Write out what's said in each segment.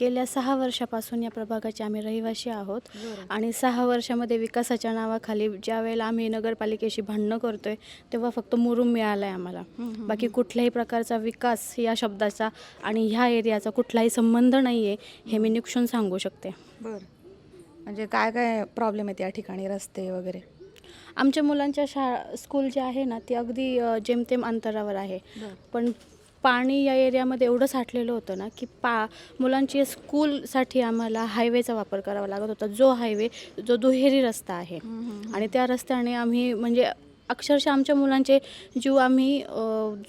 गेल्या सहा वर्षापासून या प्रभागाचे आम्ही रहिवासी आहोत. आणि सहा वर्षामध्ये विकासाच्या नावाखाली ज्या वेळेला आम्ही नगरपालिकेशी भांडणं करतोय तेव्हा फक्त मुरुम मिळाला आहे आम्हाला बाकी कुठल्याही प्रकारचा विकास या शब्दाचा आणि ह्या एरियाचा कुठलाही संबंध नाही आहे हे मी निक्षून सांगू शकते. बरं. म्हणजे काय काय प्रॉब्लेम आहेत या ठिकाणी रस्ते वगैरे? आमच्या मुलांच्या शाळा स्कूल जे आहे ना ते अगदी जेमतेम अंतरावर आहे. पण पाणी या एरियामध्ये एवढं साठलेलं होतं ना की पा मुलांची स्कूलसाठी आम्हाला हायवेचा वापर करावा लागत होता. जो हायवे जो दुहेरी रस्ता आहे. आणि त्या रस्त्याने आम्ही म्हणजे अक्षरशः आमच्या मुलांचे जीव आम्ही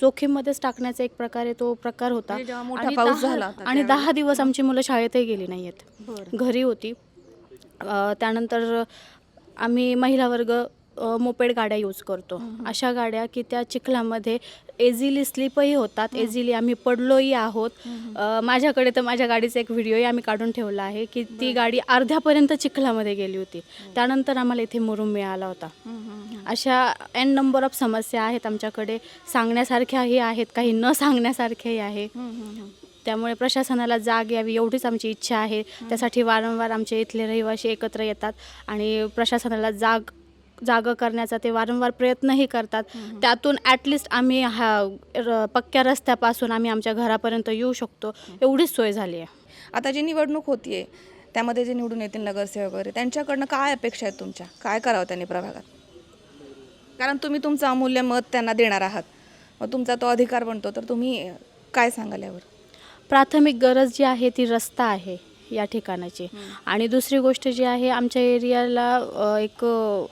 जोखीममध्येच टाकण्याचा एक प्रकारे तो प्रकार होता. मोठा पाऊस दहा- झाला आणि. दहा दिवस आमची मुलं शाळेतही गेली नाही आहेत घरी होती. त्यानंतर आम्ही महिला वर्ग मोपेड गाड्या यूज करतो. अशा गाड्या की त्या चिखलामध्ये एझिली स्लिपही होतात एझिली आम्ही पडलोही आहोत. माझ्याकडे तर माझ्या गाडीचा एक व्हिडिओही आम्ही काढून ठेवला आहे की ती गाडी अर्ध्यापर्यंत चिखलामध्ये गेली होती. त्यानंतर आम्हाला इथे मुरुम मिळाला होता. अशा एन नंबर ऑफ समस्या आहेत आमच्याकडे. सांगण्यासारख्याही आहेत काही न सांगण्यासारख्याही आहे. त्यामुळे प्रशासनाला जाग यावी एवढीच आमची इच्छा आहे. त्यासाठी वारंवार आमचे इथले रहिवासी एकत्र येतात आणि प्रशासनाला जाग जागं करण्याचा ते वारंवार प्रयत्नही करतात. त्यातून ॲटलिस्ट आम्ही हा र पक्क्या रस्त्यापासून आम्ही आमच्या घरापर्यंत येऊ शकतो. एवढीच सोय झाली आहे. आता जी निवडणूक होतीये त्यामध्ये जे निवडून येतील नगरसेवक वगैरे त्यांच्याकडनं काय अपेक्षा आहेत तुमच्या? काय करावं त्यांनी प्रभागात? कारण तुम्ही तुमचं अमूल्य मत त्यांना देणार आहात. मग तुमचा तो अधिकार बनतो. तर तुम्ही काय सांगाल यावर? प्राथमिक गरज जी आहे ती रस्ता आहे. या ठिकाणाची. आणि दुसरी गोष्ट जी आहे आमच्या एरियाला एक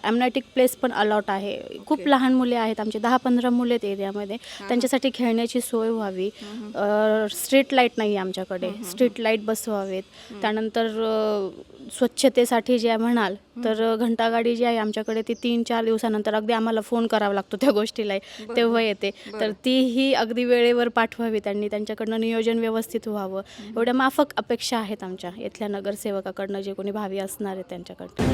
ॲमनॅटिक प्लेस पण अलॉट आहे. खूप लहान मुले आहेत आमचे दहा पंधरा मुले आहेत एरियामध्ये. त्यांच्यासाठी खेळण्याची सोय व्हावी. स्ट्रीट लाइट नाही आहे आमच्याकडे. स्ट्रीट लाइट बसवावेत. त्यानंतर स्वच्छतेसाठी जे म्हणाल तर घंटागाडी जी आहे आमच्याकडे ती तीन चार दिवसानंतर अगदी आम्हाला फोन करावा लागतो त्या गोष्टीला. तेव्हा येते. तर तीही अगदी वेळेवर पाठवावी त्यांनी त्यांच्याकडनं नियोजन व्यवस्थित व्हावं. एवढ्या माफक अपेक्षा आहेत आमच्या. इथल्या नगरसेवकाकडनं जे कोणी भावी असणार आहे त्यांच्याकडनं.